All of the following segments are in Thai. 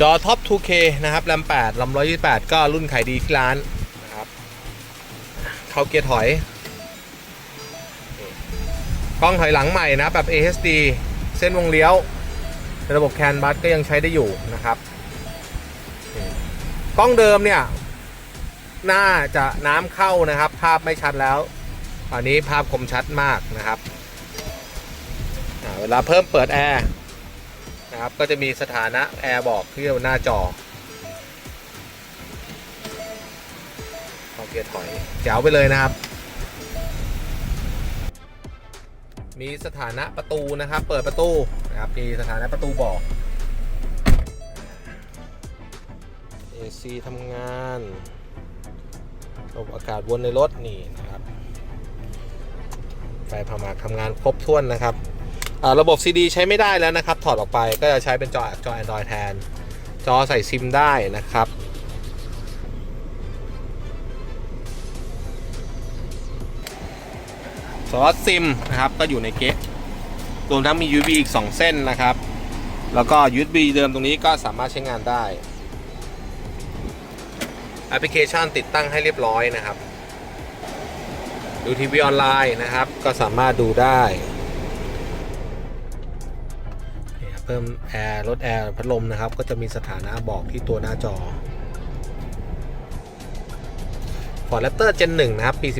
จอท็อป 2K นะครับแรม8ลำ128 ก็รุ่นขายดีที่ร้านนะครับเข้าเกียร์ถอย กล้องถอยหลังใหม่นะแบบ AHD เส้นวงเลี้ยว ระบบแคนบัสก็ยังใช้ได้อยู่นะครับ กล้องเดิมเนี่ย น่าจะน้ำเข้านะครับ ภาพไม่ชัดแล้วอันนี้ภาพคมชัดมากนะครับ เวลาเพิ่มเปิดแอร์ นะครับ ก็จะมีสถานะแอร์บอกที่หน้าจอขอเกียร์ถอยแจ๋วไปเลยนะครับ มีสถานะประตูนะครับ เปิดประตูนะครับ มีสถานะประตูบอก AC ทำงานระบบอากาศวนในรถนี่นะครับไฟพามาทำงานครบถ้วนนะครับ ระบบ CD ใช้ไม่ได้แล้วนะครับ ถอดออกไปก็จะใช้เป็นจอจอ Android แทน จอใส่ซิมได้นะครับ สล็อตซิมนะครับก็อยู่ในเก๊ะรวมทั้งมี USB อีก 2 เส้นนะครับ แล้วก็ USB เดิมตรงนี้ก็สามารถใช้งานได้แอปพลิเคชันติดตั้งให้เรียบร้อยนะครับ ดูทีวีออนไลน์นะครับ ก็สามารถดูได้ พิ่มแอร์ลดแอร์พัดลมนะครับ ก็จะมีสถานะบอกที่ตัวหน้าจอ Ford Raptor Gen 1 นะครับ ปี 18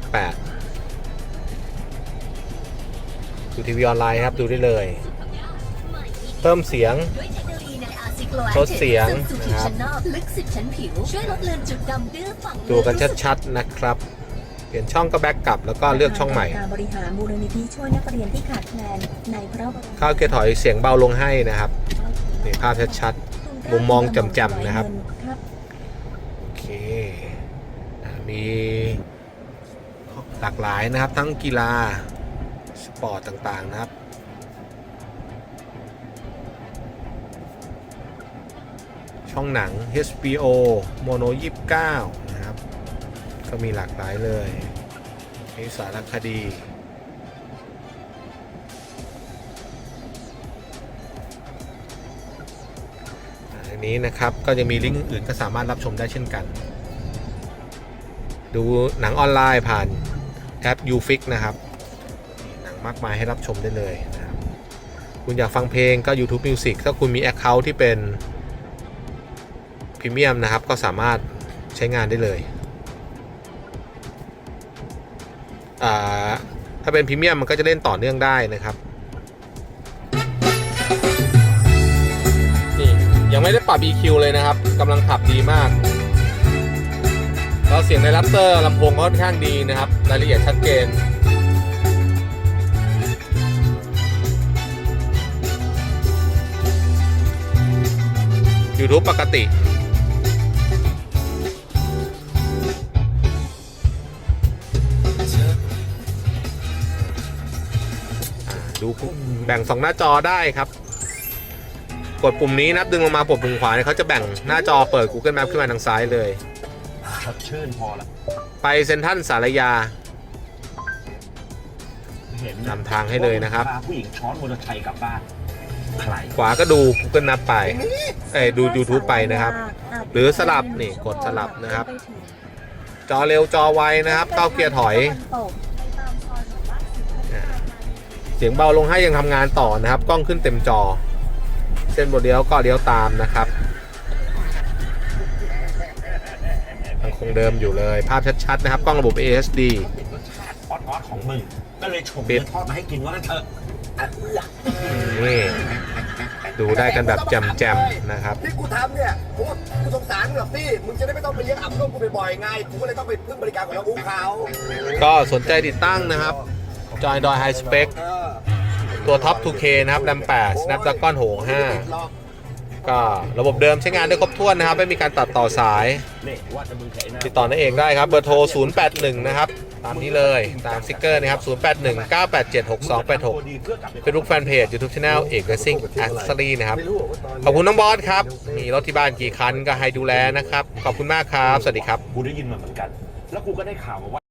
ดูทีวีออนไลน์ครับ ดูได้เลย เพิ่มเสียงลดเสียงนะผิวครับชั้นนอกลึกสิบชั้นผิวช่วยลดเลือนจุดดำดื้อฝังดูกันชัดๆนะครับ เปลี่ยนช่องก็แบ็กกลับแล้วก็เลือกช่องใหม่การบริหารมูลนิธิช่วยนักเรียนที่ขาดแคลนในพระบรมเข้าเกียร์ถอยเสียงเบาลงให้นะครับนี่ภาพชัดมุมมองจำๆนะครับๆโอเคอ่ามีหลากหลายนะครับทั้งกีฬาสปอร์ตต่างๆนะครับช่องหนัง HBO Mono 29นะครับ ก็มีหลากหลายเลยมีสารคดีอันนี้นะครับก็จะมีลิงก์อื่นก็สามารถรับชมได้เช่นกัน ดูหนังออนไลน์ผ่านแอป UFix นะครับ หนังมากมายให้รับชมได้เลยนะครับคุณอยากฟังเพลงก็ YouTube Music ถ้าคุณมี Account ที่เป็นพรีเมียมนะครับก็สามารถใช้งานได้เลย ถ้าเป็นพรีเมียมมันก็จะเล่นต่อเนื่องได้นะครับ นี่ยังไม่ได้ปรับ EQ เลยนะครับกำลังขับดีมากแล้วเสียงในแรปเตอร์ลำโพงก็ค่อนข้างดีนะครับรายละเอียดชัดเจน YouTube ปกติ ดูแบ่งสองหน้าจอได้ครับ กดปุ่มนี้นะครับดึงลงมาปุ่มปุ่มขวาเนี่ยเขาจะแบ่งหน้าจอเปิด Google Map ขึ้นมาทางซ้ายเลยสดชื่นพอละไปเซ็นทรัลสารยา เห็นนำทางให้เลยนะครับ พาผู้หญิงช้อนมอเตอร์ไซค์กลับบ้านใครขวาก็ดู Google Map ไปเอ้ยดู YouTube ไปนะครับ หรือสลับนี่กดสลับนะครับ จอเร็วจอไวนะครับเข้าเกียร์ถอยเสียงเบาลงให้ยังทำงานต่อนะครับ กล้องขึ้นเต็มจอ เส้นบนเลี้ยวก็เลี้ยวตามนะครับยังคงเดิมอยู่เลย ภาพชัดๆนะครับ กล้องระบบ ASD ติดรสชาติออสๆของมึงก็เลยฉกปิเนื้ดอทอดมาให้กินว่างั้นเถอะอะเอื้อนี่ดูได้กันแบบแจ่มๆนะครับที่กูทำเนี่ยกูกูสงสารมึงหรอกพี่มึงจะได้ไม่ต้องไปเลี้ยงอับลูกกูบ่อยๆไงกูก็เลยต้องไปพึ่งบริการของเราอูเขาก็สนใจติดตั้งนะครับ จอยดอยไฮสเปคตัวท็อป 2K นะครับแรม8 Snapdragon หรอก65 ก็ระบบเดิมใช้งานได้ครบถ้วนนะครับ ไม่มีการตัดต่อสาย ติดต่อนั่นเองได้ครับ เบอร์โทร 081 นะครับ ตามนี้เลยตามสติกเกอร์นะครับ 081 987 6286เพื่อกลับไป Facebook Fanpage YouTube Channel เอก Racing Accessory นะครับ ขอบคุณน้องบอสครับ มีรถที่บ้านกี่คันก็ให้ดูแลนะครับ ขอบคุณมากครับ สวัสดีครับกูได้ยินมาเหมือนกัน แล้วกูก็ได้ข่าวมาว่า